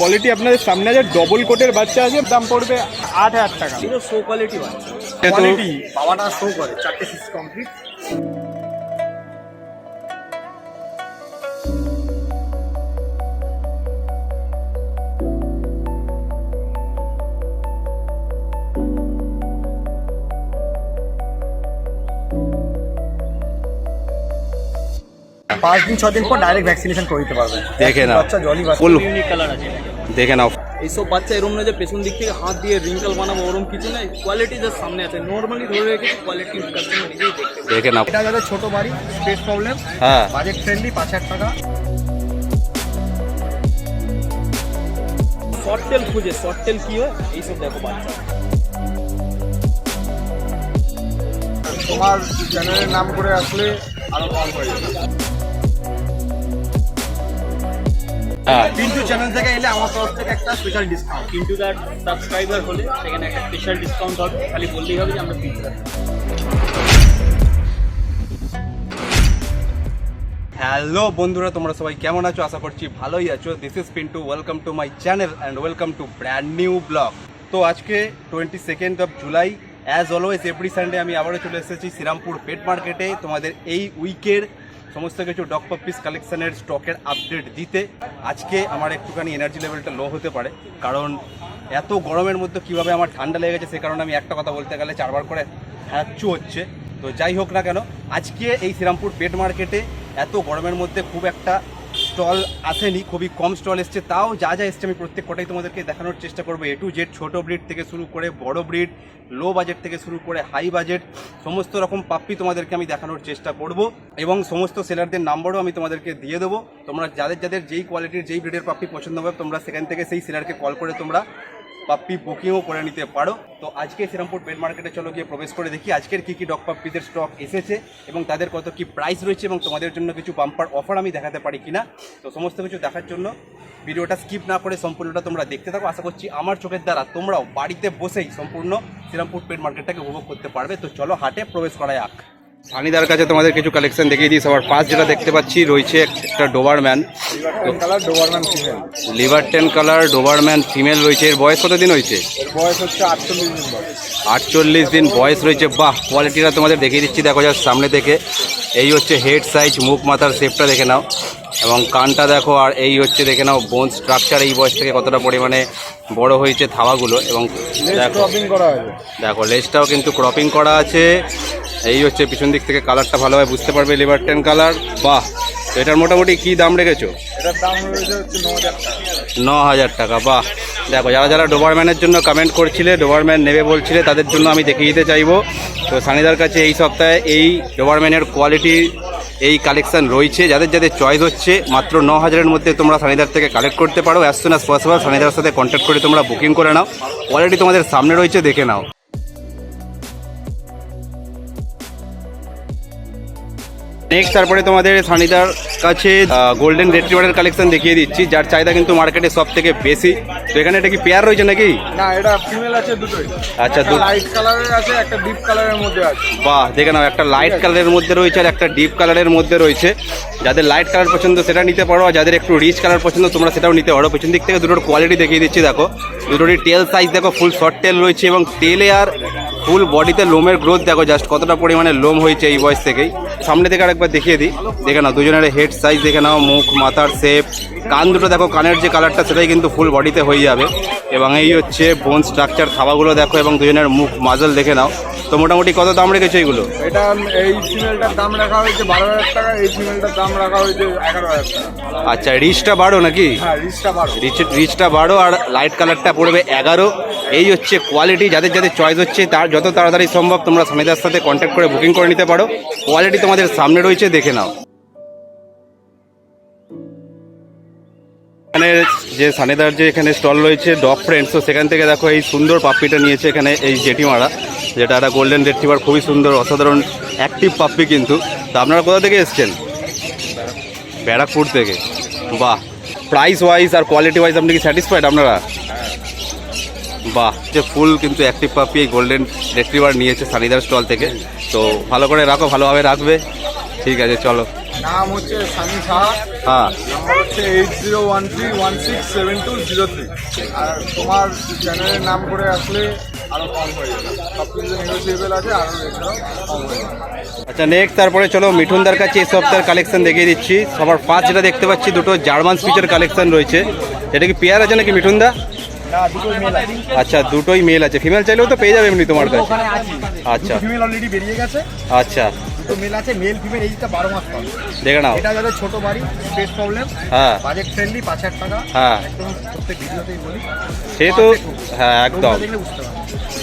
Quality আপনাদের সামনে আছে ডবল কোটের বাচ্চা আছে দাম পড়বে আট হাজার টাকা। শো কোয়ালিটি কোয়ালিটি পাওয়াটা শো করে চারটে সিক্স কমপ্লিট পাঁচ দিন ছ দিন পর ডাইরেক্ট ভ্যাকসিনেশন করে দিতে পারবে। দেখে নাও। বাচ্চা জলই বাচ্চা। ইউনিক কালার আছে। দেখে নাও। এইসব বাচ্চা এরম না যে পেছন দিক থেকে হাত দিয়ে রিঙ্কেল বানাবো ওরম কিছু নাই কোয়ালিটি জাস্ট সামনে আছে। নর্মালি ধরে রেখেছি কোয়ালিটি কাস্টমার। দেখে নাও। এটা যাদের ছোট বাড়ি স্পেস প্রবলেম হ্যাঁ। বাজেট ফ্রেন্ডলি পাঁচ হাজার টাকা। শর্ট টেল খুঁজে শর্ট টেল কি হয়? এইসব দেখো বাচ্চা। তোমার চ্যানেলের নাম করে আসলে আরও কম হয়ে যাবে। পিন্টু চ্যানেল থেকে এলে আমার তরফ থেকে একটা স্পেশাল ডিসকাউন্ট পিন্টু দার সাবস্ক্রাইবার হলে সেখানে একটা স্পেশাল ডিসকাউন্ট হবে খালি বললেই হবে যে আমরা পিন্টু হ্যালো বন্ধুরা তোমরা সবাই কেমন আছো? আশা করছি ভালোই আছো। This is Pintu welcome to my channel and welcome to brand new blog তো আজকে twenty second of July as always every Sunday আমি আবারও চলে এসেছি শ্রীরামপুর পেট মার্কেটে তোমাদের এই উইকের সমস্ত কিছু ডক পাপিস কালেকশনের স্টকের আপডেট দিতে আজকে আমার একটুখানি এনার্জি লেভেলটা লো হতে পারে। কারণ এত গরমের মধ্যে কীভাবে আমার ঠান্ডা লেগে গেছে সে কারণে আমি একটা কথা বলতে গেলে চারবার করে হ্যাচু হচ্ছে। তো যাই হোক না কেন, আজকে এই শ্রীরামপুর পেট মার্কেটে এত গরমের মধ্যে খুব একটা স্টল আসেনি, খুবই কম স্টল এসছে। তাও যা যা এসছে আমি প্রত্যেক কটাই তোমাদেরকে দেখানোর চেষ্টা করব। এ টু জেড ছোটো ব্রিড থেকে শুরু করে বড় ব্রিড লো বাজেট থেকে শুরু করে হাই বাজেট সমস্ত রকম পাপ্পি তোমাদেরকে আমি দেখানোর চেষ্টা করব এবং সমস্ত সেলারদের নাম্বারও আমি তোমাদেরকে দিয়ে দেবো। তোমরা যাদের যাদের যেই কোয়ালিটির যেই ব্রিডের পাপ্পি পছন্দ হবে, তোমরা সেখান থেকে সেই সেলারকে কল করে তোমরা পাপ্পি বুকিংও করে নিতে পারো। তো আজকে শ্রীরামপুর পেট মার্কেটে চলো গিয়ে প্রবেশ করে দেখি আজকের কি কি ডগ পাপ্পিদের স্টক এসেছে এবং তাদের কত কি প্রাইস রয়েছে এবং তোমাদের জন্য কিছু বাম্পার অফার আমি দেখাতে পারি কিনা। তো সমস্ত কিছু দেখার জন্য ভিডিওটা স্কিপ না করে সম্পূর্ণটা তোমরা দেখতে থাকো। আশা করছি আমার চোখের দ্বারা তোমরাও বাড়িতে বসেই সম্পূর্ণ শ্রীরামপুর পেট মার্কেটটাকে উপভোগ করতে পারবে। তো চলো হাটে প্রবেশ করা যাক। সানিদার কাছে তোমাদের কিছু কালেকশন দেখিয়ে দিই। সবার ফার্স্ট যেটা দেখতে পাচ্ছি রয়েছে একটা Doberman liver tan colour Doberman female রয়েছে। এর বয়স কতদিন হয়েছে? আটচল্লিশ দিন বয়স। আটচল্লিশ দিন বয়স রয়েছে। বাহ কোয়ালিটিটা তোমাদের দেখিয়ে দিচ্ছি। দেখো যার সামনে থেকে। এই হচ্ছে হেড সাইজ মুখ মাথার শেপটা দেখে নাও। এবং কানটা দেখো আর এই হচ্ছে দেখে নাও বোন স্ট্রাকচার এই বয়স থেকে কতটা পরিমাণে বড় হয়েছে থাবাগুলো। এবং দেখো দেখো লেজটাও কিন্তু ক্রপিং করা আছে। এই হচ্ছে পিছন দিক থেকে কালারটা ভালোভাবে বুঝতে পারবে লিভার টেন কালার। বাহ তো এটার মোটামুটি কি দাম রেখেছো? ন হাজার টাকা। বাহ। দেখো যারা যারা ডোবারম্যানের জন্য কমেন্ট করছিলে ডোবারম্যান নেবে বলছিলে তাদের জন্য আমি দেখিয়ে দিতে চাইব। তো সানিদার কাছে এই সপ্তাহে এই ডোবারম্যানের কোয়ালিটি এই কালেকশান রয়েছে। যাদের যাদের চয়েস হচ্ছে মাত্র ন হাজারের মধ্যে তোমরা সানিদার থেকে কালেক্ট করতে পারো। অ্যাজ সুন অ্যাজ পসিবল সানিদার সাথে কন্ট্যাক্ট করে তোমরা বুকিং করে নাও। কোয়ালিটি তোমাদের সামনে রয়েছে দেখে নাও। নেক্সট তারপরে তোমাদের সানিদার কাছে গোল্ডেন রেড রেট্রিভারের কালেকশন দেখিয়ে দিচ্ছি যার চাহিদা কিন্তু মার্কেটে সব থেকে বেশি। তো এখানে এটা কি পেয়ার রয়েছে নাকি? না এটা ফিমেল আছে দুটোই। আচ্ছা, একটা দু- লাইট কালারের আছে একটা ডিপ কালারের মধ্যে আছে। বাহ দেখে নাও একটা লাইট কালারের মধ্যে রয়েছে আর একটা ডিপ কালারের মধ্যে রয়েছে। যাদের লাইট কালার পছন্দ সেটা নিতে পারো আর যাদের একটু রিচ কালার পছন্দ তোমরা সেটাও নিতে পারো। পেছন দিক থেকে দুটোর কোয়ালিটি দেখিয়ে দিচ্ছি দেখো। দুটোরই টেল সাইজ দেখো ফুল শর্ট টেল রয়েছে এবং টেলে আর ফুল বডিতে লোমের গ্রোথ দেখো জাস্ট কতটা পরিমাণে লোম হয়েছে এই বয়স থেকেই। সামনে থেকে আরেকবার দেখিয়ে দিই। দেখে নাও দুজনের হেড সাইজ দেখে নাও মুখ মাথার শেপ কান দুটো দেখো কানের যে কালারটা সেটাই কিন্তু ফুল বডিতে হয়ে যাবে। এবং এই হচ্ছে বোন স্ট্রাকচার থাবাগুলো দেখো এবং দুজনের মুখ মাজল দেখে নাও। তো মোটামুটি কত দাম রেখেছো এগুলো? এটা এই ফিমেলটার দাম রাখা হয়েছে বারো হাজার টাকা এই ফিমেলটার দাম রাখা হয়েছে এগারো হাজার টাকা। আচ্ছা রিচটা বাড়ো নাকি? হ্যাঁ রিচটা বারো রিচ রিচটা বাড়ো আর লাইট কালারটা পড়বে এগারো। এই হচ্ছে কোয়ালিটি যাদের যাদের চয়েস হচ্ছে তার যত তাড়াতাড়ি সম্ভব তোমরা সামিদার সাথে কন্ট্যাক্ট করে বুকিং করে নিতে পারো। কোয়ালিটি তোমাদের সামনে রয়েছে। দেখে নাও। এখানে যে সানিদার যে এখানে স্টল রয়েছে, ডগ ফ্রেন্ডস, তো সেখান থেকে দেখো এই সুন্দর পাপ্পিটা নিয়েছে এখানে এই জেটিমারা যেটা একটা গোল্ডেন রেট্রিভার খুবই সুন্দর, অসাধারণ অ্যাক্টিভ পাপ্পি কিন্তু। তো আপনারা কোথা থেকে এসছেন? ব্যারাকপুর থেকে। বাহ! প্রাইস ওয়াইজ আর কোয়ালিটি ওয়াইজ আপনি কি স্যাটিসফাইড আপনারা? বাহ! যে ফুল কিন্তু অ্যাক্টিভ পাপি এই গোল্ডেন রেট্রিভার নিয়েছে সানিদার স্টল থেকে। তো ভালো করে রাখো, ভালোভাবে রাখবে। ঠিক আছে চলো। নাম হচ্ছে সানি সাহা। হ্যাঁ। নাম্বার হচ্ছে eight zero one three one six seven two zero three. আর তোমার চ্যানেলের নাম করে আসলে আরও কম হয়ে যাবে। সব কিছু নেগোসিয়েবল আছে আরও এছাড়াও কম হয়ে যাবে। আচ্ছা নেক্সট তারপরে চলো মিঠুনদার কাছে এই সপ্তাহের কালেকশন দেখিয়ে দিচ্ছি। সবার ফার্স্ট যেটা দেখতে পাচ্ছি দুটো জার্মান স্পিচের কালেকশন রয়েছে। এটা কি পেয়ার আছে নাকি মিঠুনদা? আচ্ছা দুটোই মেল আছে। ফিমেল চাইলেও তো পেয়ে যাবে এমনি তোমার কাছে। আচ্ছা। ফিমেল অলরেডি বেরিয়ে গেছে। আচ্ছা। দুটো মেল আছে মেল ফিমেল এইটা বারো মাস পাবে। দেখে নাও। এটা যাদের ছোট বাড়ি স্পেস প্রবলেম হ্যাঁ। বাজেট ফ্রেন্ডলি পাঁচ হাজার টাকা। হ্যাঁ। একদম প্রত্যেক ভিডিওতেই বলি। সে তো হ্যাঁ একদম।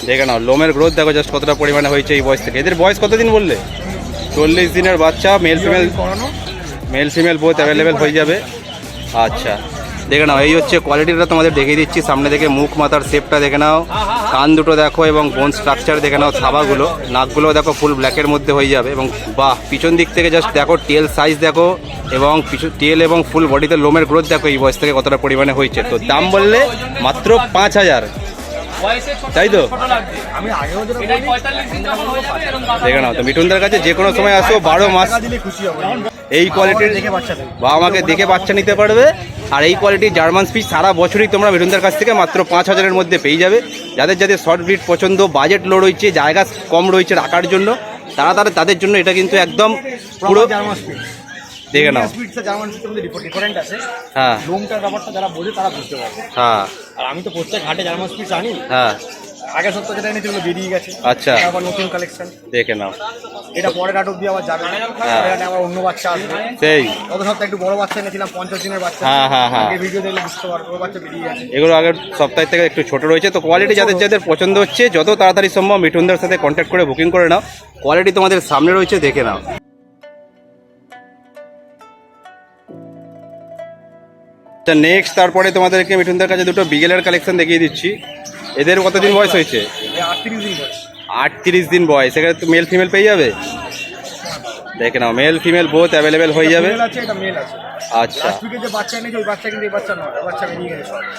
দেখে নাও লোমের গ্রোথ দেখো জাস্ট কতটা পরিমাণে হয়েছে এই বয়স থেকে। এদের বয়স কতদিন বললে? চল্লিশ দিনের বাচ্চা male female male female both available হয়ে যাবে। আচ্ছা। দেখে নাও এই হচ্ছে কোয়ালিটিটা তোমাদের দেখিয়ে দিচ্ছি। সামনে থেকে মুখ মাথার শেপটা দেখে নাও কান দুটো দেখো এবং বোন স্ট্রাকচার দেখে নাও থাবাগুলো নাকগুলো দেখো ফুল ব্ল্যাকের মধ্যে হয়ে যাবে এবং বাহ পিছন দিক থেকে জাস্ট দেখো টেল সাইজ দেখো এবং পিছু টেল এবং ফুল বডিতে লোমের গ্রোথ দেখো এই বয়স থেকে কতটা পরিমাণে হয়েছে। তো দাম বললে মাত্র পাঁচ হাজার। তাই তো? দেখে নাও তো মিঠুনদার কাছে যে কোনো সময় আসো বারো মাস এই কোয়ালিটির দেখে বাচ্চা দেবে বাবা মাকে দেখে বাচ্চা নিতে পারবে। আর এই কোয়ালিটির জার্মান স্পিচ সারা বছরই তোমরা মিঠুনদার কাছ থেকে মাত্র পাঁচ হাজারের মধ্যে পেয়ে যাবে। যাদের যাদের শর্ট ব্রিড পছন্দ বাজেট লো রয়েছে জায়গা কম রয়েছে রাখার জন্য তারা তারা তাদের জন্য এটা কিন্তু একদম পুরো দেখে নাও। ডিফারেন্ট আছে। হ্যাঁ। ব্যাপারটা যারা বোঝে তারা বুঝতে পারবে। হ্যাঁ। আর আমি তো প্রত্যেক হাটে জার্মান স্পিড আনি। হ্যাঁ। আগের সপ্তাহে যেটা এনেছি ওগুলো বেরিয়ে গেছে। আচ্ছা। আবার নতুন কালেকশন দেখে নাও। এটা পরের আটক দিয়ে আবার যাবে। হ্যাঁ। আবার অন্য বাচ্চা আসবে। সেই। গত সপ্তাহে একটু বড় বাচ্চা এনেছিলাম পঞ্চাশ দিনের বাচ্চা। হ্যাঁ, হ্যাঁ, হ্যাঁ। আগে ভিডিও দেখলে বুঝতে পারব বাচ্চা বেরিয়ে গেছে। এগুলো আগের সপ্তাহ থেকে একটু ছোট রয়েছে তো কোয়ালিটি যাদের যাদের পছন্দ হচ্ছে যত তাড়াতাড়ি সম্ভব মিঠুনদার সাথে কন্ট্যাক্ট করে বুকিং করে নাও। কোয়ালিটি তোমাদের সামনে রয়েছে দেখে নাও। নেক্সট তারপরে তোমাদেরকে মিঠুনদার কাছে দুটো বিগেলের কালেকশন দেখিয়ে দিচ্ছি। এদের কতদিন বয়স হয়েছে? আটত্রিশ দিন বয়স। এখানে তো মেল ফিমেল পেয়ে যাবে? দেখে নাও মেল ফিমেল বোথ অ্যাভেলেবেল হয়ে যাবে? আচ্ছা।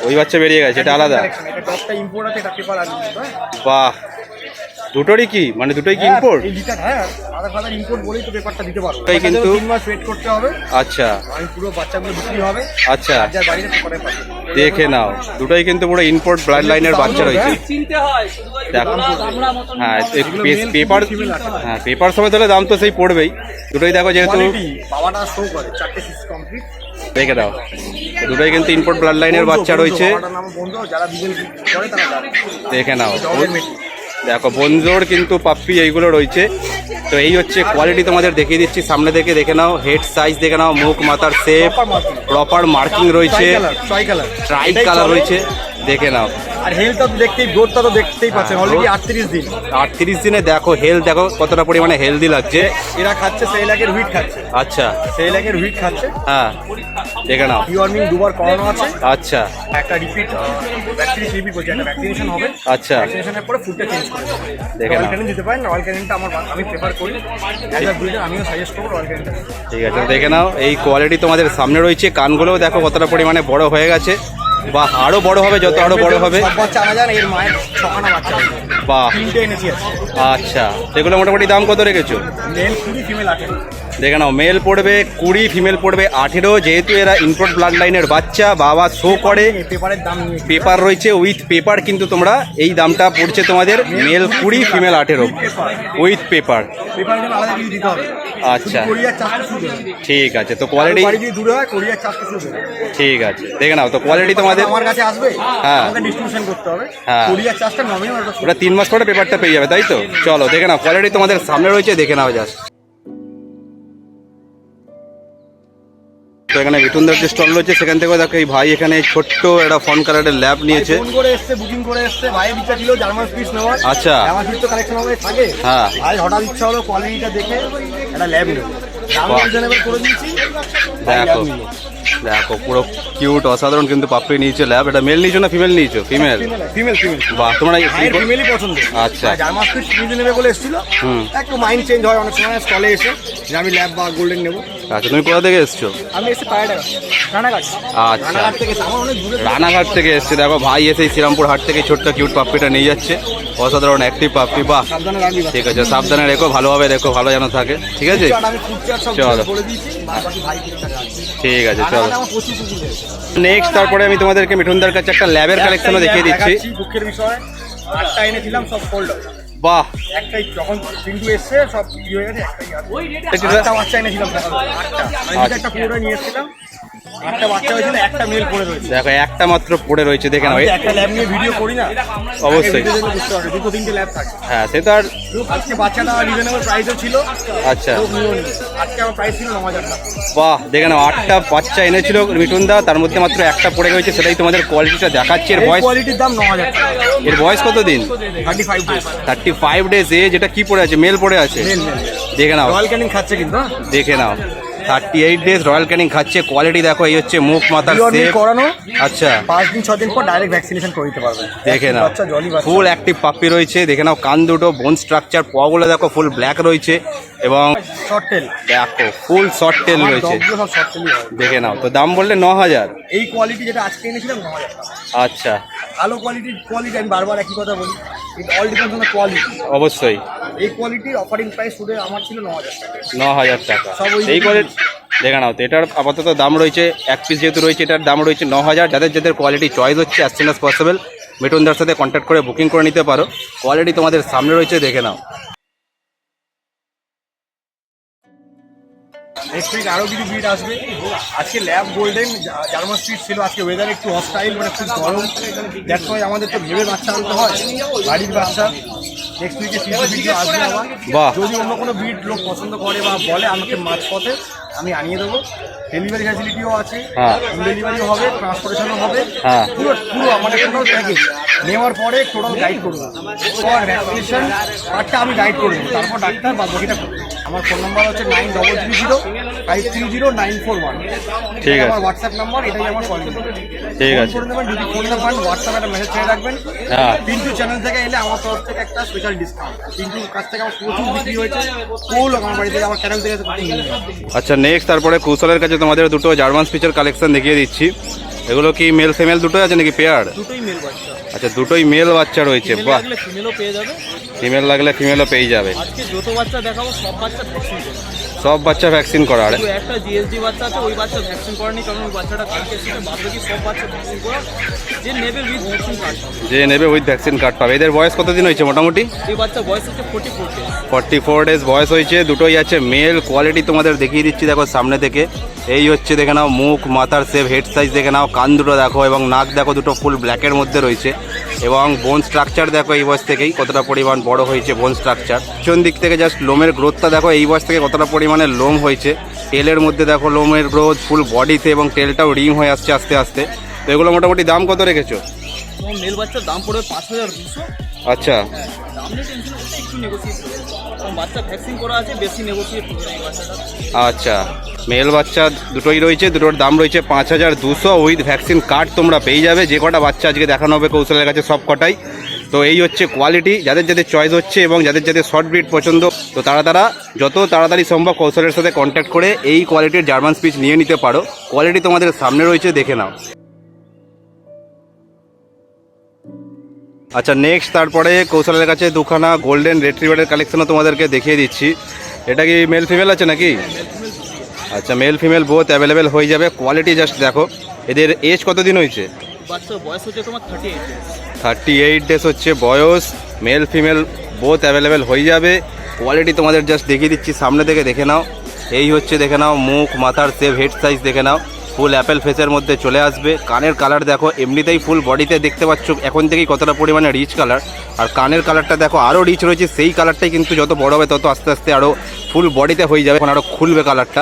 ওই বাচ্চা বেরিয়ে গেছে। এটা আলাদা। হ্যাঁ? বাহ। দুটোরই কি? মানে দুটোই কি ইম্পোর্ট লিটার হ্যাঁ আধার ফাদার ইম্পোর্ট বলেই তো পেপারটা দিতে পারব তাই কিন্তু- তিন মাস ওয়েট করতে হবে। আচ্ছা। আমি পুরো বাচ্চাগুলো বিক্রি হবে। আচ্ছা। যার পেপারে পাবে দেখে নাও। দুটোই কিন্তু পুরো ইম্পোর্ট ব্লাড লাইনের বাচ্চা রয়েছে। চিনতে হয় দেখো। হ্যাঁ এগুলো male, পেপার হ্যাঁ পেপার সময় তাহলে দাম তো সেই পড়বেই। দুটোই দেখো যেহেতু বাবাটা শো করে। চারটে সিক্স কমপ্লিট দেখে দাও। দুটোই কিন্তু ইম্পোর্ট ব্লাড লাইনের বাচ্চা রয়েছে। দেখে নাও। দেখো বনজোর কিন্তু পাপ্পি এইগুলো রয়েছে। তো এই হচ্ছে কোয়ালিটি তোমাদের দেখিয়ে দিচ্ছি। সামনে থেকে দেখে নাও হেড সাইজ দেখে নাও মুখ মাথার শেপ প্রপার মার্কিং রয়েছে। ট্রাই কালার রয়েছে। দেখে নাও। আর হেলথটা তো দেখতেই গ্রোথটা তো দেখতেই পাচ্ছেন হ্যাঁ, অলরেডি growth- আটত্রিশ দিন। আটত্রিশ দিনে দেখো হেলথ দেখো কতটা পরিমাণে হেলদি লাগছে। এরা খাচ্ছে সেই লাখের হুইট খাচ্ছে। আচ্ছা। সেই লাখের হুইট খাচ্ছে। হ্যাঁ দেখে নাও। ডিওয়ার্মিং দুবার করানো আছে। আচ্ছা। একটা রিপিট ভ্যাকসিনেশন রিপিট করছে একটা ভ্যাকসিনেশন হবে। আচ্ছা। ভ্যাকসিনেশনের পরে ফুডটা চেঞ্জ করে দেখে নাও। ক্যানিন দিতে পারেন রয়্যাল ক্যানিনটা আমার আমি প্রেফার করি। অ্যাজ আ ব্রিডার আমিও সাজেস্ট করব রয়্যাল ক্যানিনটা ঠিক আছে দেখে নাও। এই কোয়ালিটি তোমাদের সামনে রয়েছে। কানগুলোও দেখো কতটা পরিমাণে বড় হয়ে গেছে। বা আরও বড় হবে যত আরও বড় হবে। সব বাচ্চা আনা যায় এর মায়ের ছখানা বাচ্চা আছে। তিনটে এনেছি আচ্ছা সেগুলো মোটামুটি দাম কত রেখেছো? মেল কুড়ি ফিমেল আঠেরো। দেখে নাও মেল পড়বে কুড়ি ফিমেল পড়বে আঠেরো, যেহেতু এরা ইনপুট ব্লাড লাইনের বাচ্চা, বাবা শো করে। পেপারের দাম পেপার রয়েছে উইথ পেপার কিন্তু তোমরা এই দামটা পড়ছে তোমাদের মেল কুড়ি ফিমেল আঠেরো। উইথ পেপার আচ্ছা। ঠিক আছে, তো কোয়ালিটি ঠিক আছে, দেখে নাও, তো কোয়ালিটি তোমাদের আসবে হ্যাঁ। হ্যাঁ। ওটা তিন মাস পরে পেপারটা পেয়ে যাবে, তাই তো? চলো, দেখে নাও কোয়ালিটি তোমাদের সামনে রয়েছে, দেখে নাও জাস্ট তো এখানে বিটুনদার যে স্টল রয়েছে সেখান থেকে দেখো এই ভাই এখানে ছোট্ট একটা ফোন কালারের ল্যাব নিয়েছে। ফোন করে এসছে বুকিং করে এসছে ভাইয়ের ইচ্ছা ছিল জার্মান স্পিচ নেওয়ার। আচ্ছা। জার্মান স্পিচ তো কালেকশন হবে থাকে। হ্যাঁ। ভাই হঠাৎ ইচ্ছা হলো কোয়ালিটিটা দেখে একটা ল্যাব নেব। দেখো। দেখো পুরো কিউট অসাধারণ কিন্তু পাপ্পি নিয়েছে ল্যাব এটা মেল নিয়েছো না ফিমেল নিয়েছো? ফিমেল ফিমেল ফিমেল বাহ তোমরা ফিমেলই পছন্দ। আচ্ছা। জার্মান স্পিচ নেবে বলে এসেছিল। একটু মাইন্ড চেঞ্জ হয় অনেক সময় স্টলে এসে যে আমি ল্যাব বা গোল্ডেন নেব। আচ্ছা তুমি কোথা থেকে এসছো? আমি এসে পায়রা রানাঘাট। আচ্ছা রানাঘাট থেকে এসছে। দেখো ভাই এসে শ্রীরামপুর হাট থেকে ছোট্ট কিউট পাপ্পিটা নিয়ে যাচ্ছে। অসাধারণ অ্যাক্টিভ পাপ্পি বাহ। ঠিক আছে সাবধানে রেখো ভালোভাবে রেখো ভালো যেন থাকে। ঠিক আছে? চলো। ঠিক আছে চলো। নেক্সট তারপরে আমি তোমাদেরকে মিঠুনদার কাছে একটা ল্যাবের কালেকশনও দেখিয়ে দিচ্ছি। দুঃখের বিষয় আটটা এনেছিলাম সব ফোল্ড বাহ। একটাই যখন চিন্টু এসছে সব ইয়ে হয়ে গেছে একটাই আছে। এটা- আটটা বাচ্চা এনেছিলাম সকালবেলা, আটটা আমি একটা পুরো নিয়ে এসেছিলাম আটটা বাচ্চা হয়েছিল একটা মেল পড়ে রয়েছে। দেখো একটা মাত্র পড়ে রয়েছে দেখে নাও। আমি এ- তো একটা ল্যাব নিয়ে ভিডিও করি না। অবশ্যই। দুটো তিনটে ল্যাব থাকে। হ্যাঁ সে তো আর আজকে বাচ্চাটা রিজনেবল প্রাইসও ছিল। আচ্ছা। লোক নিও নি। আজকে আমার প্রাইস ছিল ন টাকা। বাহ দেখে নাও আটটা বাচ্চা এনেছিল মিঠুনদা তার মধ্যে মাত্র একটা পড়ে গেছে সেটাই তোমাদের কোয়ালিটিটা দেখাচ্ছে। এর বয়স কোয়ালিটির দাম টাকা। এর বয়স কত দিন? Thirty five days thirty five days এ যেটা কি পড়ে আছে? মেল পড়ে আছে? মেল মেল দেখে নাও। রয়্যাল ক্যানিং খাচ্ছে কিন্তু হ্যাঁ? দেখে নাও। Thirty eight days Royal Canin খাচ্ছে কোয়ালিটি দেখো এই হচ্ছে মুখ মাথার শেপ করানো আচ্ছা। পাঁচ দিন ছ দিন পর ডাইরেক্ট ভ্যাকসিনেশন করে দিতে পারবে। দেখে নাও। ফুল অ্যাক্টিভ পাপ্পি রয়েছে দেখে নাও কান দুটো বোন স্ট্রাকচার পগুলো দেখো ফুল ব্ল্যাক রয়েছে এবং শর্ট টেল দেখো ফুল শর্ট টেল রয়েছে। দেখে নাও তো দাম বললে ন হাজার এই কোয়ালিটি যেটা আজকে এনেছিলাম ন হাজার আচ্ছা। ভালো কোয়ালিটির কোয়ালিটি আমি বারবার একই কথা বলি। কিন্তু অল ডিপেন্ডস অন কোয়ালিটি অবশ্যই। এই কোয়ালিটির অফারিং প্রাইস শুধু আমার ছিল ন হাজার টাকা। ন হাজার টাকা। এই কোয়ালিটি দেখে নাও তো এটার আপাতত দাম রয়েছে এক পিস যেহেতু রয়েছে এটার দাম রয়েছে ন হাজার। যাদের যাদের কোয়ালিটি চয়েস হচ্ছে অ্যাজ সুন অ্যাজ পসিবল মিটুনদার সাথে কন্ট্যাক্ট করে বুকিং করে নিতে পারো। কোয়ালিটি তোমাদের সামনে রয়েছে দেখে নাও। নেক্সট উইক আরও কিছু ব্রিড আসবে। আজকে ল্যাব গোল্ডেন জার্মান স্ট্রিট ছিল আজকে ওয়েদার একটু হস্টাইল মানে খুব গরম। দ্যাটস সময় আমাদের তো ভেবে বাচ্চা আনতে হয় বাড়ির বাচ্চা। নেক্সট উইকে কিছু ভিডিও আসবে আমার। যদি অন্য কোনো ব্রিড লোক পছন্দ করে বা বলে আমাকে মাঝপথে আমি আনিয়ে দেবো। ডেলিভারি ফ্যাসিলিটিও আছে হ্যাঁ। হোম ডেলিভারিও হবে ট্রান্সপোর্টেশনও হবে। হ্যাঁ। পুরো পুরো আমাদের টোটাল প্যাকেজ নেওয়ার পরে টোটাল গাইড করব। পর ভ্যাকসিনেশন পার্টটা আমি গাইড করে দেবো। তারপর ডাক্তার বা বাকিটা করবে। আমার ফোন নাম্বার হচ্ছে nine double three zero five three zero nine four one ঠিক আছে। আমার হোয়াটসঅ্যাপ নাম্বার এটাই আমার কল ঠিক আছে। করে নেবেন যদি ফোন না পান হোয়াটসঅ্যাপে একটা মেসেজ ছেড়ে রাখবেন হ্যাঁ। পিন্টু চ্যানেল থেকে এলে আমার তরফ থেকে একটা স্পেশাল ডিসকাউন্ট পিন্টুর কাছ থেকে আমার প্রচুর বিক্রি হয়েছে কেউ আমার বাড়ি থেকে আমার চ্যানেল থেকে। আচ্ছা নেক্সট তারপরে কৌশলের কাছে তোমাদের দুটো জার্মান স্পিচের কালেকশন দেখিয়ে দিচ্ছি এগুলো কি মেল ফিমেল দুটোই আছে নাকি পেয়ার দুটোই মেল বাচ্চা। আচ্ছা দুটোই মেল বাচ্চা রয়েছে বাহ। ফিমেলও পেয়ে যাবে। ফিমেল লাগলে ফিমেলও পেয়ে যাবে। আজকে যত বাচ্চা দেখাবো সব বাচ্চা ভ্যাকসিন করে সব বাচ্চা ভ্যাকসিন করা আর একটা জিএসডি বাচ্চা আছে ওই বাচ্চা ভ্যাকসিন করেনি কারণ ওই বাচ্চাটা কালকে এসেছে বাদ বাকি সব বাচ্চা ভ্যাকসিন করা যে নেবে উইথ ভ্যাকসিন কার্ড যে নেবে উইথ ভ্যাকসিন কার্ড পাবে। এদের বয়স কতদিন হয়েছে মোটামুটি? এই বাচ্চা বয়স হচ্ছে forty four days forty four days বয়স হয়েছে দুটোই আছে মেল কোয়ালিটি তোমাদের দেখিয়ে দিচ্ছি দেখো সামনে থেকে। এই হচ্ছে দেখে নাও, মুখ, মাথার সেভ হেড সাইজ দেখে নাও, কান দুটো দেখো এবং নাক দেখো দুটো ফুল ব্ল্যাকের মধ্যে রয়েছে এবং বোন স্ট্রাকচার দেখো এই বয়স থেকেই কতটা পরিমাণ বড় হয়েছে বোন স্ট্রাকচার পিছন দিক থেকে জাস্ট লোমের গ্রোথটা দেখো, এই বয়স থেকে কতটা পরিমাণে লোম হয়েছে। টেলের মধ্যে দেখো লোমের গ্রোথ ফুল বডিতে এবং টেলটাও রিং হয়ে আসছে আস্তে আস্তে। তো এগুলো মোটামুটি দাম কত রেখেছো? মেল বাচ্চার দাম পড়বে পাঁচ হাজার দুশো। আচ্ছা। আচ্ছা। মেল বাচ্চা দুটোই রয়েছে দুটোর দাম রয়েছে পাঁচ হাজার দুশো। উইথ ভ্যাকসিন কার্ড তোমরা পেয়ে যাবে যে কটা বাচ্চা আজকে দেখানো হবে কৌশলের কাছে সব কটাই। তো এই হচ্ছে কোয়ালিটি যাদের যাদের চয়েস হচ্ছে এবং যাদের যাদের শর্ট ব্রিড পছন্দ তো তারা তারা যত তাড়াতাড়ি সম্ভব কৌশলের সাথে কন্ট্যাক্ট করে এই কোয়ালিটির জার্মান স্পিচ নিয়ে নিতে পারো। কোয়ালিটি তোমাদের সামনে রয়েছে দেখে নাও। আচ্ছা নেক্সট তারপরে কৌশলের কাছে দুখানা গোল্ডেন রেট্রিভারের কালেকশনও তোমাদেরকে দেখিয়ে দিচ্ছি। এটা কি মেল ফিমেল আছে নাকি? আচ্ছা মেল ফিমেল বোথ অ্যাভেলেবেল হয়ে যাবে। কোয়ালিটি জাস্ট দেখো। এদের এজ কতদিন হয়েছে? থার্টি এইট ডেজ হচ্ছে বয়স। মেল ফিমেল বোথ অ্যাভেলেবেল হয়ে যাবে। কোয়ালিটি তোমাদের জাস্ট দেখিয়ে দিচ্ছি। সামনে থেকে দেখে নাও। এই হচ্ছে দেখে নাও। মুখ মাথার সেভ হেড সাইজ দেখে নাও। ফুল অ্যাপেল ফেসের মধ্যে চলে আসবে। কানের কালার দেখো, এমনিতেই ফুল বডিতে দেখতে পাচ্ছ এখন থেকেই কতটা পরিমাণে রিচ কালার আর কানের কালারটা দেখো আরও রিচ রয়েছে, সেই কালারটাই কিন্তু যত বড় হবে তত আস্তে আস্তে আরও ফুল বডিতে হয়ে যাবে, এখন আরও খুলবে কালারটা।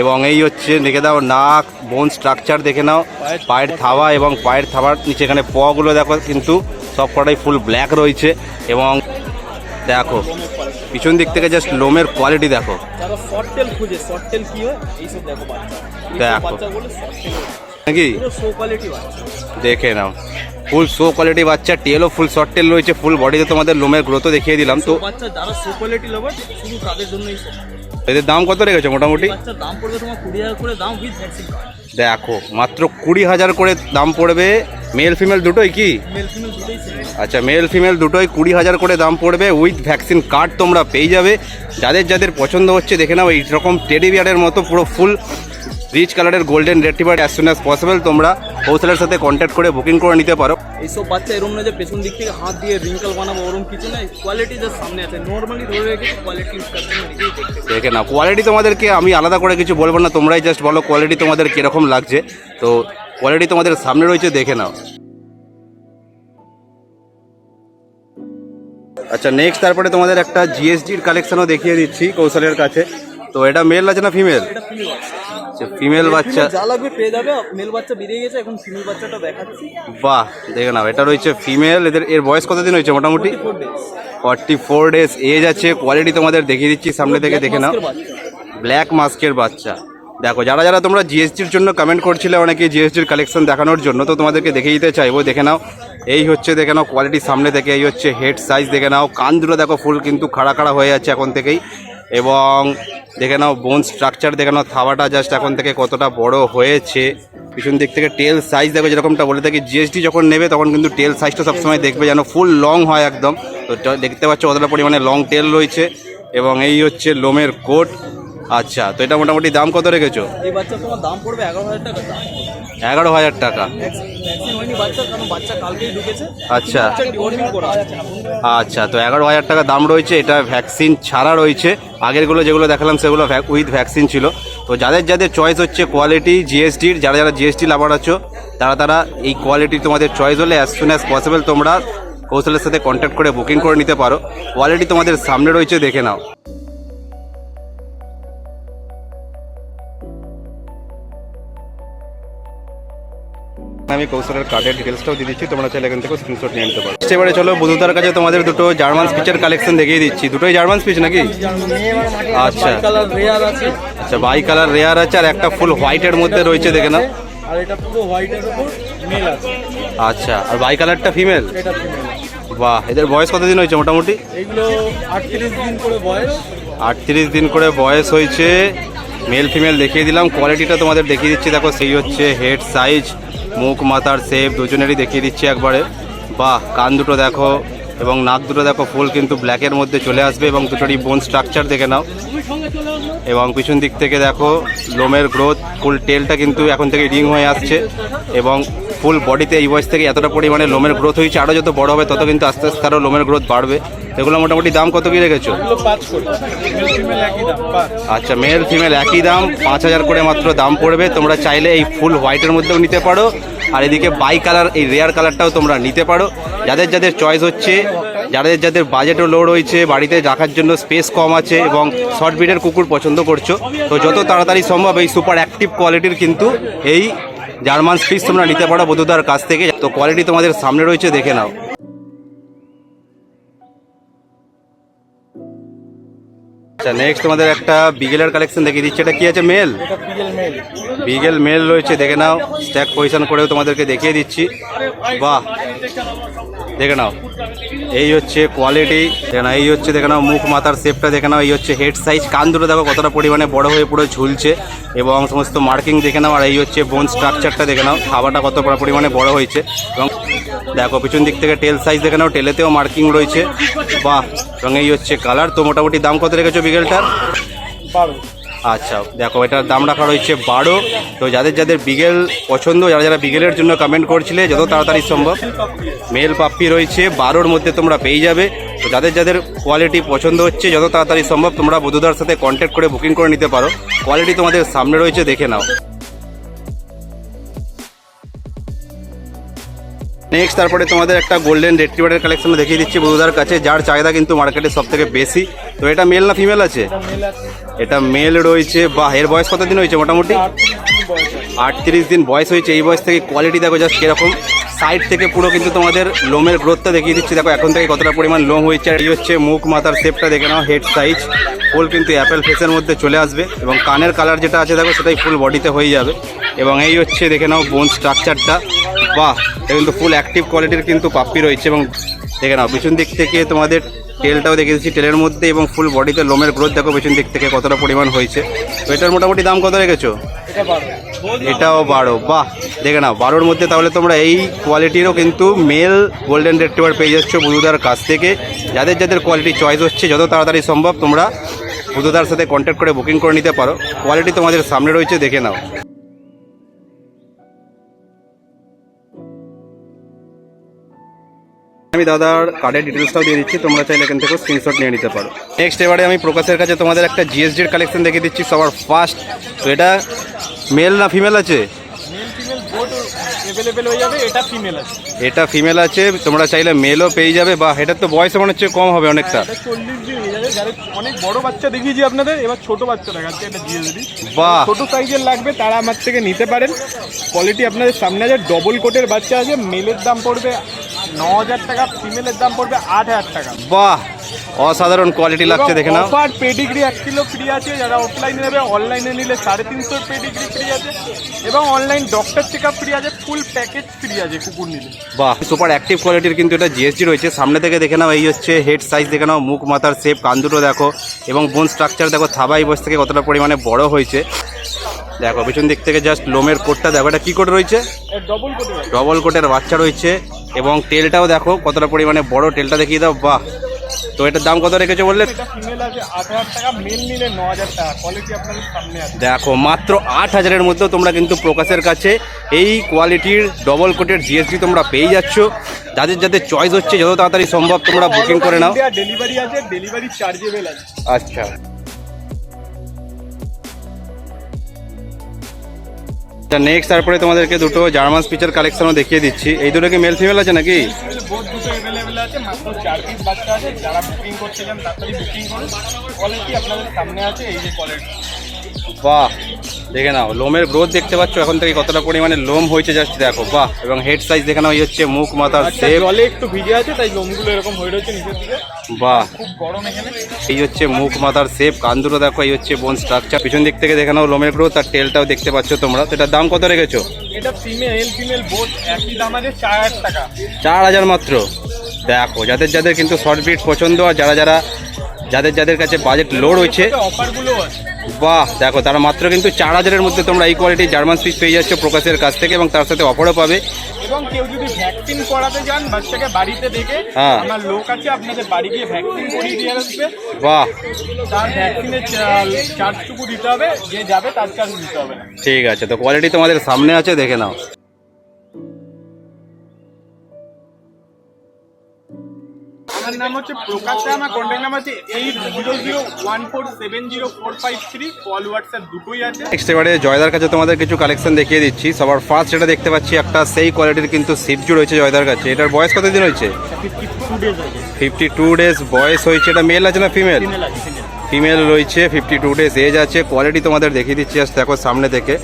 এবং এই হচ্ছে, দেখে দাও, নাক বোন স্ট্রাকচার দেখে নাও, পায়ের থাবা এবং পায়ের থাবার নিচে এখানে পগুলো দেখো, কিন্তু সব কটাই ফুল ব্ল্যাক রয়েছে। এবং দেখো পিছন দিক থেকে জাস্ট লোমের কোয়ালিটি দেখো। যারা শর্ট টেল খুঁজে শর্ট টেল কি হয়? এইসব দেখো বাচ্চা। দেখো। বাচ্চা শর্ট টেল নাকি? শো কোয়ালিটি বাচ্চা। দেখে নাও। ফুল শো কোয়ালিটি বাচ্চা টেলও ফুল শর্ট টেল রয়েছে ফুল বডিতে তোমাদের লোমের গ্রোথও দেখিয়ে দিলাম। তো বাচ্চা যারা শো কোয়ালিটি লাভার শুধু তাদের জন্য এই সব এদের দাম কত রেখেছো মোটামুটি? বাচ্চার দাম পড়বে তোমার কুড়ি হাজার করে দাম উইথ ভ্যাকসিন কার্ড দেখো মাত্র কুড়ি হাজার করে দাম পড়বে মেল ফিমেল দুটোই কি? আচ্ছা মেল ফিমেল দুটোই কুড়ি হাজার করে দাম পড়বে উইথ ভ্যাকসিন কার্ড তোমরা পেয়ে যাবে। যাদের যাদের পছন্দ হচ্ছে দেখে নাও এইরকম টেডি বিয়ারের মতো পুরো ফুল রিচ কালারের golden retriever as soon as possible তোমরা হোলসেলের সাথে কন্ট্যাক্ট করে বুকিং করে নিতে পারো। এইসব বাচ্চা এরম না যে পেছন দিক থেকে হাত দিয়ে রিঙ্কল বানাবো ওরম কিছু নাই কোয়ালিটি জাস্ট সামনে আছে। নর্মালি ধরে রেখেছি কোয়ালিটি দেখে না কোয়ালিটি তোমাদেরকে আমি আলাদা করে কিছু বলব না তোমরাই জাস্ট বলো কোয়ালিটি তোমাদের কীরকম লাগছে। তো কোয়ালিটি তোমাদের সামনে রয়েছে দেখে নাও। আচ্ছা নেক্সট তারপরে তোমাদের একটা জিএসডির কালেকশনও দেখিয়ে দিচ্ছি কৌশলের কাছে। তো এটা মেল আছে না ফিমেল আচ্ছা ফিমেল বাচ্চা যা লাগবে পেয়ে যাবে মেল বাচ্চা বেরিয়ে গেছে এখন ফিমেল বাচ্চাটা দেখাচ্ছি। বাহ দেখে নাও এটা রয়েছে ফিমেল এদের এর বয়স কতদিন হয়েছে মোটামুটি? ফর্টি ফোর ডেজ এজ আছে কোয়ালিটি তোমাদের দেখিয়ে দিচ্ছি সামনে থেকে দেখে নাও। ব্ল্যাক মাস্কের বাচ্চা। দেখো যারা যারা তোমরা জিএসটির জন্য কমেন্ট করছিলে অনেকে জিএসটির কালেকশন দেখানোর জন্য তো তোমাদেরকে দেখে দিতে চাইব দেখে নাও। এই হচ্ছে দেখে নাও কোয়ালিটি সামনে থেকে এই হচ্ছে হেড সাইজ দেখে নাও। কান দুটো দেখো ফুল কিন্তু খাড়া খাড়া হয়ে যাচ্ছে এখন থেকেই। এবং দেখে নাও বোন স্ট্রাকচার দেখে নাও, থাবাটা জাস্ট এখন থেকে কতটা বড় হয়েছে। পিছন দিক থেকে টেল সাইজ দেখো, যেরকমটা বলে থাকি জিএসটি যখন নেবে তখন কিন্তু টেল সাইজটা সবসময় দেখবে যেন ফুল লং হয় একদম। তো দেখতে পাচ্ছ কতটা পরিমাণে লং টেল রয়েছে। এবং এই হচ্ছে লোমের কোট আচ্ছা তো এটা মোটামুটি দাম কত রেখেছো? এই বাচ্চা তোমার দাম পড়বে এগারো হাজার টাকা। দাম এগারো হাজার টাকা। আচ্ছা। আচ্ছা তো এগারো হাজার টাকা দাম রয়েছে এটা ভ্যাকসিন ছাড়া রয়েছে। আগেরগুলো যেগুলো দেখালাম সেগুলো উইথ ভ্যাকসিন ছিল। তো যাদের যাদের চয়েস হচ্ছে কোয়ালিটি জিএসটির যারা যারা জিএসটি লাভার আছো তারা তারা এই কোয়ালিটি তোমাদের চয়েস হলে অ্যাজ সুন অ্যাজ পসিবল তোমরা কৌশলের সাথে কন্ট্যাক্ট করে বুকিং করে নিতে পারো। কোয়ালিটি তোমাদের সামনে রয়েছে দেখে নাও। আমি কৌশলের কার্ডের ডিটেলসটাও দিয়ে দিচ্ছি। তোমরা চাইলে এখান থেকে স্ক্রিনশট নিয়ে নিতে পারো। এবারে চলো বধুতার কাছে তোমাদের দুটো জার্মান স্পিচের কালেকশন দেখিয়ে দিচ্ছি। দুটোই জার্মান স্পিচ নাকি? আচ্ছা। আচ্ছা বাই কালার রেয়ার আছে আর একটা ফুল হোয়াইটের মধ্যে রয়েছে দেখে না আর এটা পুরো হোয়াইটের উপর মেল আছে। আচ্ছা আর বাই কালারটা ফিমেল এটা ফিমেল বাহ এদের বয়স কতদিন হয়েছে মোটামুটি? এইগুলো আটত্রিশ দিন করে বয়স। আটত্রিশ দিন করে বয়স হয়েছে। মেল ফিমেল দেখিয়ে দিলাম। কোয়ালিটিটা তোমাদের দেখিয়ে দিচ্ছি। দেখো সেই হচ্ছে হেড সাইজ মুখ মাথার সেপ দুজনেরই দেখিয়ে দিচ্ছি একবারে। বাহ, কান দুটো দেখো এবং নাক দুটো দেখো, ফুল কিন্তু ব্ল্যাকের মধ্যে চলে আসবে এবং দুটোরই বোন স্ট্রাকচার দেখে নাও। এবং পিছন দিক থেকে দেখো, লোমের গ্রোথ ফুল টেলটা কিন্তু এখন থেকে রিং হয়ে আসছে। এবং ফুল বডিতে এই বয়স থেকে এতটা পরিমাণে লোমের গ্রোথ হয়েছে আরও যত বড় হবে, তত কিন্তু আস্তে আস্তে আরও লোমের গ্রোথ বাড়বে। এগুলো মোটামুটি দাম কত কি রেখেছো? আচ্ছা মেল ফিমেল একই দাম, পাঁচ হাজার করে মাত্র দাম পড়বে। তোমরা চাইলে এই ফুল হোয়াইটের মধ্যেও নিতে পারো, আর এদিকে বাই কালার এই রেয়ার কালারটাও তোমরা নিতে পারো। যাদের যাদের চয়েস হচ্ছে, যাদের যাদের বাজেটও লো রয়েছে, বাড়িতে রাখার জন্য স্পেস কম আছে এবং শর্ট ব্রিডের কুকুর পছন্দ করছ, তো যত তাড়াতাড়ি সম্ভব এই সুপার অ্যাক্টিভ কোয়ালিটির কিন্তু এই জার্মান স্পিচ তোমরা নিতে পারো বধুদার কাছ থেকে। তো কোয়ালিটি তোমাদের সামনে রয়েছে, দেখে নাও। আচ্ছা নেক্সট তোমাদের একটা বিগেলের কালেকশন দেখিয়ে দিচ্ছে। এটা কি আছে মেল বিগেল মেল রয়েছে দেখে নাও। স্ট্যাক পজিশন করেও তোমাদেরকে দেখিয়ে দিচ্ছি। বাহ! দেখে নাও। এই হচ্ছে কোয়ালিটি দেখে নাও এই হচ্ছে দেখে নাও মুখ মাথার শেপটা দেখে নাও এই হচ্ছে হেড সাইজ কান দুটো দেখো কতটা পরিমাণে বড় হয়ে পুরো ঝুলছে। এবং সমস্ত মার্কিং দেখে নাও আর এই হচ্ছে বোন স্ট্রাকচারটা দেখে নাও খাবারটা কত পরিমাণে বড় হয়েছে। এবং দেখো পিছন দিক থেকে টেল সাইজ দেখে নাও টেলেতেও মার্কিং রয়েছে। বাহ! এবং এই হচ্ছে কালার। তো মোটামুটি দাম কত রেখেছো বিগেলটার বারো। আচ্ছা দেখো এটার দাম রাখা রয়েছে বারো। তো যাদের যাদের বিগেল পছন্দ যারা যারা বিগেলের জন্য কমেন্ট করছিলে যত তাড়াতাড়ি সম্ভব মেল পাপ্পি রয়েছে বারোর মধ্যে তোমরা পেয়ে যাবে। তো যাদের যাদের কোয়ালিটি পছন্দ হচ্ছে যত তাড়াতাড়ি সম্ভব তোমরা বধুদার সাথে কন্ট্যাক্ট করে বুকিং করে নিতে পারো। কোয়ালিটি তোমাদের সামনে রয়েছে দেখে নাও। নেক্সট তারপরে তোমাদের একটা গোল্ডেন রেট্রিভারের কালেকশন দেখিয়ে দিচ্ছি বধুদার কাছে, যার চাহিদা কিন্তু মার্কেটে সব থেকে বেশি। তো এটা মেল না ফিমেল আছে? এটা মেল রয়েছে বা এর বয়স কতদিন হয়েছে মোটামুটি? আটত্রিশ দিন বয়স হয়েছে, এই বয়স থেকে কোয়ালিটি দেখো জাস্ট কীরকম। সাইড থেকে পুরো কিন্তু তোমাদের লোমের গ্রোথটা দেখিয়ে দিচ্ছি। দেখো, এখন থেকে কতটা পরিমাণ লোম হয়েছে, আর এই হচ্ছে মুখ, মাথার শেপটা দেখে নাও হেড সাইজ ফুল কিন্তু অ্যাপেল ফেসের মধ্যে চলে আসবে এবং কানের কালার যেটা আছে, দেখো, সেটাই ফুল বডিতে হয়ে যাবে। এবং এই হচ্ছে, দেখে নাও বোন স্ট্রাকচারটা বাহ কিন্তু ফুল অ্যাক্টিভ কোয়ালিটির কিন্তু পাপ্পি রয়েছে এবং দেখে নাও, পিছন দিক থেকে তোমাদের টেলটাও দেখে দিচ্ছি টেলের মধ্যে এবং ফুল বডিতে লোমের গ্রোথ দেখো পেছন দিক থেকে কতটা পরিমাণ হয়েছে। তো এটার মোটামুটি দাম কত রেখেছো? এটাও বারো, বাহ, দেখে নাও, বারোর মধ্যে তাহলে তোমরা এই কোয়ালিটিরও কিন্তু মেল গোল্ডেন রেট্রিভার পেয়ে যাচ্ছ বুধুদার কাছ থেকে। যাদের যাদের কোয়ালিটি চয়েস হচ্ছে, যত তাড়াতাড়ি সম্ভব তোমরা বুধুদার সাথে কন্ট্যাক্ট করে বুকিং করে নিতে পারো। কোয়ালিটি তোমাদের সামনে রয়েছে, দেখে নাও। আমি দাদার কার্ডের ডিটেলসটাও দিয়ে দিচ্ছি। তোমরা চাইলে এখান থেকে স্ক্রিনশট নিয়ে নিতে পারো। নেক্সট এবারে আমি প্রকাশের কাছে তোমাদের একটা জিএসডির কালেকশন দেখিয়ে দিচ্ছি সবার ফার্স্ট তো এটা মেল না ফিমেল আছে? হয়ে এটা ফিমেল আছে। এটা ফিমেল আছে তোমরা চাইলে মেলও পেয়ে যাবে বা এটার তো বয়স মনে হচ্ছে কম হবে অনেকটা। চল্লিশ দিন যারা অনেক বড় বাচ্চা দেখিয়েছি আপনাদের এবার ছোট বাচ্চা দেখাচ্ছে এটা জিএসডি বাহ। ছোট সাইজের লাগবে তারা আমার থেকে নিতে পারেন। কোয়ালিটি আপনাদের সামনে আছে ডবল কোটের বাচ্চা আছে মেলের দাম পড়বে ন হাজার টাকা ফিমেলের দাম পড়বে আট হাজার টাকা। বাহ অসাধারণ কোয়ালিটি লাগছে দেখে নাও। অফার পেডিগ্রি এক কিলো ফ্রি আছে যারা অফলাইনে নেবে অনলাইনে নিলে সাড়ে তিনশোর পেডিগ্রি ফ্রি আছে এবং online doctor check up free আছে ফুল প্যাকেজ ফ্রি আছে কুকুর নিলে। বাহ সুপার অ্যাক্টিভ কোয়ালিটির কিন্তু এটা জিএসডি রয়েছে। সামনে থেকে দেখে নাও এই হচ্ছে হেড সাইজ দেখে নাও মুখ মাথার শেপ কান দুটো দেখো এবং বোন স্ট্রাকচার দেখো থাবাই বস থেকে কতটা পরিমাণে বড় হয়েছে। দেখো পিছন দিক থেকে জাস্ট লোমের কোটটা দেখো এটা কী কোট রয়েছে? ডবল কোটের ডবল কোটের বাচ্চা রয়েছে এবং তেলটাও দেখো কতটা পরিমাণে বড় তেলটা দেখিয়ে দাও বাহ! তো এটার দাম কত রেখেছো বললে? দেখো মাত্র আট হাজারের মধ্যে তোমরা কিন্তু প্রকাশের কাছে এই কোয়ালিটির ডবল কোটের জিএসটি তোমরা পেয়ে যাচ্ছ। যাদের যাদের চয়েস হচ্ছে যত তাড়াতাড়ি সম্ভব তোমরা বুকিং করে নাও। ডেলিভারি আছে ডেলিভারি চার্জেবেল আছে। আচ্ছা। নেক্সট তারপরে তোমাদেরকে দুটো জার্মান স্পিচার কালেকশনও দেখিয়ে দিচ্ছি। এই দুটো কি মেল ফিমেল আছে নাকি? বাহ দেখে নাও লোমের গ্রোথ দেখতে পাচ্ছ এখন থেকে কতটা পরিমাণে লোম হয়েছে জাস্ট দেখো বাহ এবং হেড সাইজ দেখে নাও এই হচ্ছে মুখ মাথার আচ্ছা জলে একটু ভিজে আছে তাই লোমগুলো এরকম হয়ে রয়েছে নিচের দিকে। বাহ। খুব গরম এখানে এই হচ্ছে মুখ মাথার শেপ কান দুটো দেখো এই হচ্ছে বোন স্ট্রাকচার পিছন দিক থেকে দেখে নাও লোমের গ্রোথ আর টেলটাও দেখতে পাচ্ছ তোমরা। তো এটার দাম কত রেখেছো? এটা ফিমেল ফিমেল বোথ একই দাম আছে চার হাজার টাকা। চার হাজার মাত্র। দেখো যাদের যাদের কিন্তু শর্ট বিট পছন্দ আর যারা যারা যাদের যাদের কাছে বাজেট লো রয়েছে। বাহ দেখো তারা মাত্র কিন্তু চার হাজারের মধ্যে তোমরা এই কোয়ালিটির জার্মান স্পিচ পেয়ে যাচ্ছ প্রকাশের কাছ থেকে এবং তার সাথে অফারও পাবে। এবং কেউ যদি ভ্যাকসিন করাতে যান বাচ্চাকে বাড়িতে দেখে হ্যাঁ। আমার লোক আছে আপনাদের বাড়ি গিয়ে ভ্যাকসিন করিয়ে দিয়ে আসবে। বাহ। তার ভ্যাকসিনের চার্জটুকু দিতে হবে যে যাবে তার চার্জ দিতে হবে ঠিক আছে তো কোয়ালিটি তোমাদের সামনে আছে দেখে নাও। আমার নাম হচ্ছে প্রকাশ রায় আমার কন্ট্যাক্ট নাম্বার আছে eight zero zero one four seven zero four five three call WhatsApp দুটোই আছে। নেক্সট এবারে জয়দার কাছে তোমাদের কিছু কালেকশন দেখিয়ে দিচ্ছি। সবার ফার্স্ট যেটা দেখতে পাচ্ছি একটা সেই কোয়ালিটির কিন্তু সিপজু রয়েছে জয়দার কাছে। এটার বয়স কতদিন হয়েছে? ফিফটি টু ডেজ বয়স হয়েছে। এটা মেল আছে না ফিমেল ফিমেল আছে ফিমেল ফিমেল রয়েছে ফিফটি টু ডেজ এজ আছে। কোয়ালিটি তোমাদের দেখিয়ে দিচ্ছি আজ দেখো সামনে থেকে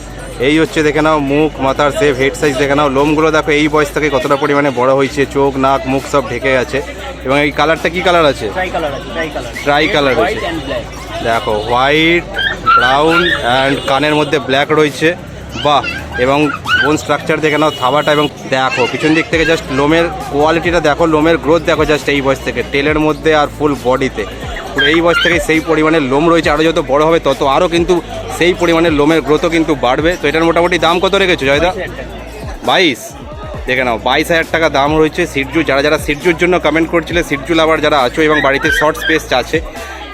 এই হচ্ছে দেখে নাও মুখ মাথার সেভ হেড সাইজ দেখে নাও। লোমগুলো দেখো এই বয়স থেকে কতটা পরিমাণে বড় হয়েছে চোখ নাক মুখ সব ঢেকে আছে। এবং এই কালারটা কি কালার আছে? ট্রাই কালার আছে রয়েছে দেখো হোয়াইট ব্রাউন অ্যান্ড কানের মধ্যে ব্ল্যাক রয়েছে। বাহ! এবং বোন স্ট্রাকচার দেখে নাও থাবাটা এবং দেখো পিছন দিক থেকে জাস্ট লোমের কোয়ালিটিটা দেখো লোমের গ্রোথ দেখো জাস্ট এই বয়স থেকে। টেলের মধ্যে আর ফুল বডিতে এই বয়স থেকে সেই পরিমাণে লোম রয়েছে। আরও যত বড় হবে তত আরও কিন্তু সেই পরিমাণে লোমের গ্রোথও কিন্তু বাড়বে। তো এটার মোটামুটি দাম কত রেখেছো জয়দা? বাইশ দেখে নাও বাইশ হাজার টাকা দাম রয়েছে সিটজু যারা যারা সিটজুর জন্য কমেন্ট করছিলে সিটজু লাভার যারা আছো এবং বাড়িতে শর্ট স্পেস আছে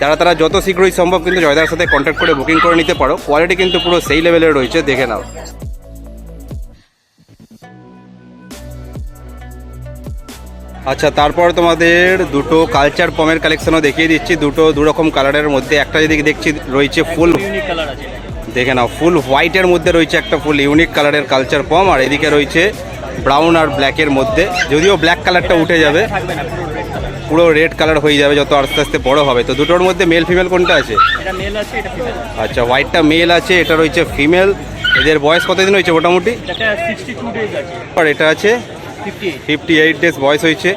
যারা তারা যত শীঘ্রই সম্ভব কিন্তু জয়দার সাথে কন্ট্যাক্ট করে বুকিং করে নিতে পারো। কোয়ালিটি কিন্তু পুরো সেই লেভেলের রয়েছে দেখে নাও। আচ্ছা তারপর তোমাদের দুটো কালচার পমের কালেকশনও দেখিয়ে দিচ্ছি। দুটো দু রকম কালারের মধ্যে একটা যদি দেখছি রয়েছে ফুল দেখে নাও ফুল হোয়াইটের মধ্যে রয়েছে একটা ফুল ইউনিক কালারের কালচার পম আর এদিকে রয়েছে ব্রাউন আর ব্ল্যাকের মধ্যে। যদিও ব্ল্যাক কালারটা উঠে যাবে পুরো রেড কালার হয়ে যাবে যত আস্তে আস্তে বড় হবে। তো দুটোর মধ্যে মেল ফিমেল কোনটা আছে? আচ্ছা হোয়াইটটা মেল আছে এটা রয়েছে ফিমেল এদের বয়স কতদিন হয়েছে মোটামুটি? আর এটা আছে ফিফটি এইট ডেজ বয়স হয়েছে।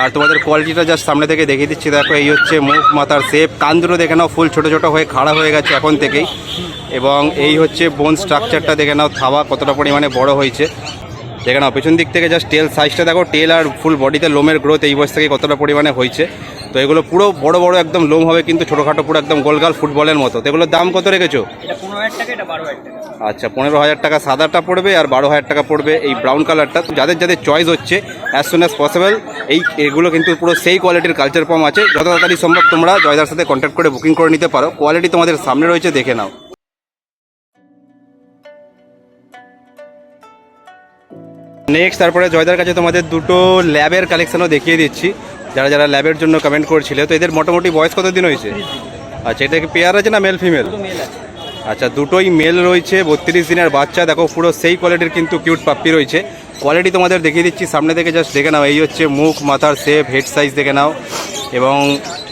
আর তোমাদের কোয়ালিটিটা জাস্ট সামনে থেকে দেখিয়ে দিচ্ছি। দেখো, এই হচ্ছে মুখ, মাথার সেপ কান দুটো দেখে নাও ফুল ছোটো ছোটো হয়ে খাড়া হয়ে গেছে এখন থেকেই। এবং এই হচ্ছে বোন স্ট্রাকচারটা দেখে নাও, থাবা কতটা পরিমাণে বড় হয়েছে। দেখে নাও পেছন দিক থেকে জাস্ট টেল সাইজটা দেখো টেল আর ফুল বডিতে লোমের গ্রোথ এই বয়স থেকে কতটা পরিমাণে হয়েছে। তো এগুলো পুরো বড় বড় একদম লোম হবে কিন্তু ছোটোখাটো পুরো একদম গোলগাল ফুটবলের মতো। তো এগুলোর দাম কত রেখেছো? এটা পনেরো হাজার টাকা এটা হাজার টাকা। আচ্ছা পনেরো হাজার টাকা সাদাটা পড়বে আর বারো হাজার টাকা পড়বে এই ব্রাউন কালারটা তো যাদের যাদের চয়েস হচ্ছে অ্যাজ সুন অ্যাজ পসিবল এই এগুলো কিন্তু পুরো সেই কোয়ালিটির কালচার পাম্প আছে। যত তাড়াতাড়ি সম্ভব তোমরা জয়দার সাথে কন্ট্যাক্ট করে বুকিং করে নিতে পারো। কোয়ালিটি তোমাদের সামনে রয়েছে দেখে নাও। নেক্সট তারপরে জয়দার কাছে তোমাদের দুটো ল্যাবের কালেকশনও দেখিয়ে দিচ্ছি। যারা যারা ল্যাবের জন্য কমেন্ট করছিলে তো এদের মোটামুটি বয়স কত দিন হয়েছে? আচ্ছা এটা কি পেয়ার আছে না মেল ফিমেল আচ্ছা দুটোই মেল রয়েছে বত্রিশ দিনের বাচ্চা। দেখো পুরো সেই কোয়ালিটির কিন্তু কিউট পাপ্পি রয়েছে। কোয়ালিটি তোমাদের দেখিয়ে দিচ্ছি সামনে থেকে জাস্ট দেখে নাও এই হচ্ছে মুখ মাথার শেপ হেড সাইজ দেখে নাও। এবং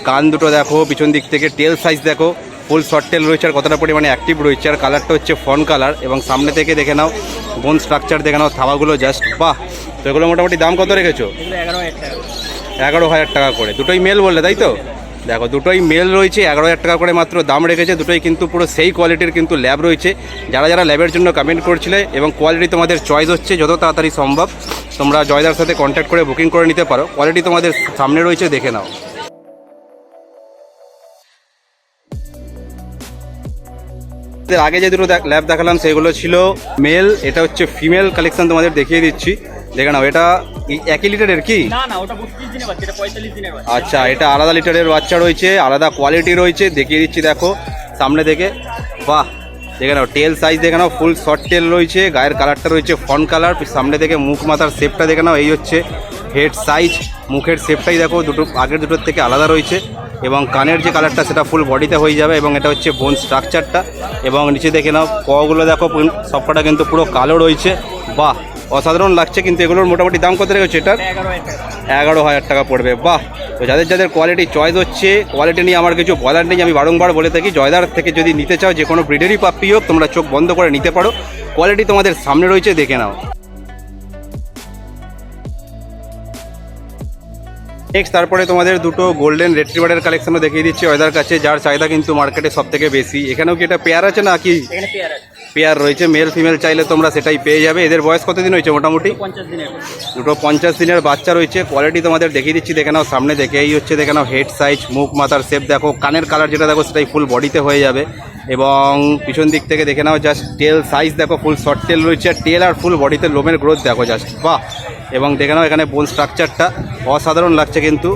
কান দুটো দেখো পিছন দিক থেকে টেল সাইজ দেখো। ফুল শর্ট টেল রয়েছে আর কতটা পরিমাণে অ্যাক্টিভ রয়েছে আর কালারটা হচ্ছে ফন কালার এবং সামনে থেকে দেখে নাও বোন স্ট্রাকচার দেখে নাও থাবাগুলো জাস্ট বাহ! তো এগুলো মোটামুটি দাম কত রেখেছো? এগারো হাজার টাকা। করে। দুটোই মেল বললে তাই তো? দেখো দুটোই মেল রয়েছে এগারো হাজার টাকা করে মাত্র দাম রেখেছে দুটোই কিন্তু পুরো সেই কোয়ালিটির কিন্তু ল্যাব রয়েছে। যারা যারা ল্যাবের জন্য কমেন্ট করছিলে এবং কোয়ালিটি তোমাদের চয়েস হচ্ছে যত তাড়াতাড়ি সম্ভব তোমরা জয়দার সাথে কন্ট্যাক্ট করে বুকিং করে নিতে পারো। কোয়ালিটি তোমাদের সামনে রয়েছে দেখে নাও। আগে যে দুটো ল্যাব দেখালাম সেগুলো ছিল মেল এটা হচ্ছে ফিমেল কালেকশন তোমাদের দেখিয়ে দিচ্ছি। দেখে নাও এটা একই লিটারের কি? আচ্ছা এটা আলাদা লিটারের বাচ্চা রয়েছে আলাদা কোয়ালিটি রয়েছে দেখিয়ে দিচ্ছি দেখো সামনে থেকে বাহ দেখে নাও টেল সাইজ দেখে নাও ফুল শর্ট টেল রয়েছে গায়ের কালারটা রয়েছে ফন কালার সামনে থেকে মুখ মাথার শেপটা দেখে নাও এই হচ্ছে হেড সাইজ মুখের শেপটাই দেখো দুটো আগের দুটোর থেকে আলাদা রয়েছে। এবং কানের যে কালারটা সেটা ফুল বডিতে হয়ে যাবে এবং এটা হচ্ছে বোন স্ট্রাকচারটা এবং নিচে দেখে নাও পগুলো দেখো সবকটা কিন্তু পুরো কালো রয়েছে। বাহ অসাধারণ লাগছে কিন্তু এগুলোর মোটামুটি দাম কত রেখেছে এটার? এটা এগারো হাজার টাকা। এগারো হাজার টাকা পড়বে বাহ। তো যাদের যাদের কোয়ালিটি চয়েস হচ্ছে কোয়ালিটি নিয়ে আমার কিছু বলার নেই আমি বারংবার বলে থাকি জয়দার থেকে যদি নিতে চাও যে কোনো ব্রিডেরই পাপ্পি হোক তোমরা চোখ বন্ধ করে নিতে পারো। কোয়ালিটি তোমাদের সামনে রয়েছে দেখে নাও। নেক্সট তারপরে তোমাদের দুটো গোল্ডেন রেট্রিভারের কালেকশনও দেখিয়ে দিচ্ছি ওয়েদার কাছে যার চাহিদা কিন্তু মার্কেটে সব থেকে বেশি। এখানেও কি এটা পেয়ার আছে না কি? পেয়ার রয়েছে মেল ফিমেল চাইলে তোমরা সেটাই পেয়ে যাবে। এদের বয়স কতদিন হয়েছে মোটামুটি? দুটো পঞ্চাশ দিনের বাচ্চা রয়েছে। কোয়ালিটি তোমাদের দেখিয়ে দিচ্ছি দেখে নাও সামনে দেখে এই হচ্ছে দেখে নাও হেড সাইজ মুখ মাথার শেপ দেখো কানের কালার যেটা দেখো সেটাই ফুল বডিতে হয়ে যাবে। এবং পিছন দিক থেকে দেখে নাও জাস্ট টেল সাইজ দেখো ফুল শর্ট টেল রয়েছে, আর টেল আর ফুল বডিতে লোমের গ্রোথ দেখো জাস্ট বাহ! এবং দেখে নাও, এখানে বোন স্ট্রাকচারটা অসাধারণ লাগছে কিন্তু।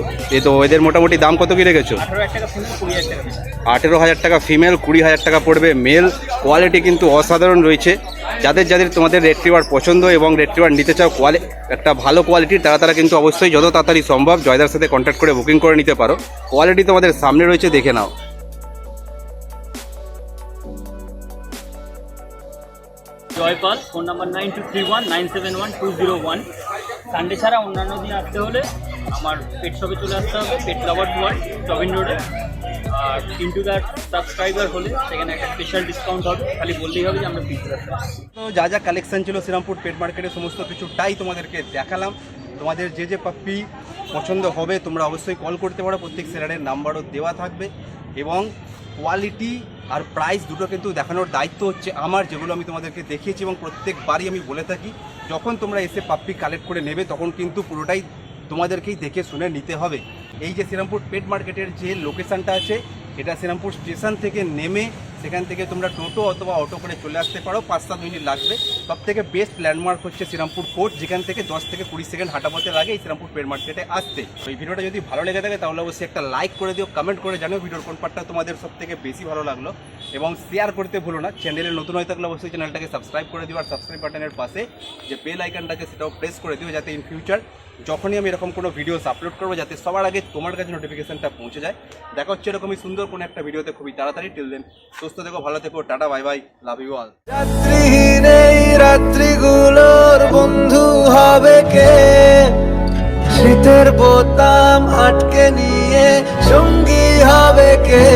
তো এদের মোটামুটি দাম কত কি রেখেছো? আঠারো হাজার টাকা ফিমেল কুড়ি হাজার টাকা পড়বে মেল কোয়ালিটি কিন্তু অসাধারণ রয়েছে। যাদের যাদের তোমাদের রেট্রিভার পছন্দ এবং রেট্রিভার নিতে চাও কোয়ালি একটা ভালো কোয়ালিটির তারা তারা কিন্তু অবশ্যই যত তাড়াতাড়ি সম্ভব জয়দার সাথে কন্ট্যাক্ট করে বুকিং করে নিতে পারো। কোয়ালিটি তোমাদের সামনে রয়েছে, দেখে নাও। Joypal phone number nine two three one nine seven one two zero one Sunday ছাড়া অন্যান্য দিন আসতে হলে আমার পেট শপে চলে আসতে হবে পেট লাভার ওয়ার্ড টবিন রোডে আর ইন্টু দ্যাট সাবস্ক্রাইবার হলে সেখানে একটা স্পেশাল ডিসকাউন্ট হবে, খালি বললেই হবে যে আমরা পিস তো যা যা কালেকশন ছিল শ্রীরামপুর পেট মার্কেটে সমস্ত কিছু কিছুটাই তোমাদেরকে দেখালাম। তোমাদের যে যে পাপ্পি পছন্দ হবে, তোমরা অবশ্যই কল করতে পারো। প্রত্যেক সেলারের নাম্বারও দেওয়া থাকবে। এবং কোয়ালিটি আর প্রাইস দুটো কিন্তু দেখানোর দায়িত্ব হচ্ছে আমার, যেগুলো আমি তোমাদেরকে দেখিয়েছি এবং প্রত্যেকবারই আমি বলে থাকি, যখন তোমরা এসে পাপ্পি কালেক্ট করে নেবে, তখন কিন্তু পুরোটাই তোমাদেরকেই দেখে শুনে নিতে হবে। এই যে শ্রীরামপুর পেট মার্কেটের যে লোকেশানটা আছে, এটা শ্রীরামপুর স্টেশন থেকে নেমে সেখান থেকে তোমরা টোটো অথবা অটো করে চলে আসতে পারো, পাঁচ সাত মিনিট লাগবে। সব থেকে বেস্ট ল্যান্ডমার্ক হচ্ছে শ্রীরামপুর কোর্ট যেখান থেকে দশ থেকে কুড়ি সেকেন্ড হাঁটা পথে লাগে এই শ্রীরামপুর পেট মার্কেটে আসতে। এই ভিডিওটা যদি ভালো লেগে থাকে, তাহলে অবশ্যই একটা লাইক করে দিও কমেন্ট করে জানিও ভিডিওর কোন পার্টটা তোমাদের সব থেকে বেশি ভালো লাগল। এবং শেয়ার করতে ভুলো না চ্যানেলে নতুন হয়ে থাকলে অবশ্যই চ্যানেলটাকে সাবস্ক্রাইব করে দিও, আর সাবস্ক্রাইব বাটনের পাশে যে বেল আইকনটা আছে সেটাও প্রেস করে দিও, যাতে ইন ফিউচার যখনই আমি এরকম কোনো ভিডিওস আপলোড করব, যাতে সবার আগে তোমার কাছে নোটিফিকেশনটা পৌঁছে যায়। দেখা হচ্ছে এরকমই সুন্দর কোনো একটা ভিডিওতে খুবই তাড়াতাড়ি। টিল দেন সুস্থ থেকো, ভালো থেকো, tata bye bye love you all রাত্রিহীন এই রাত্রিগুলোর বন্ধু হবে কে? শীতের বোতাম আটকে নিয়ে সঙ্গী হবে কে?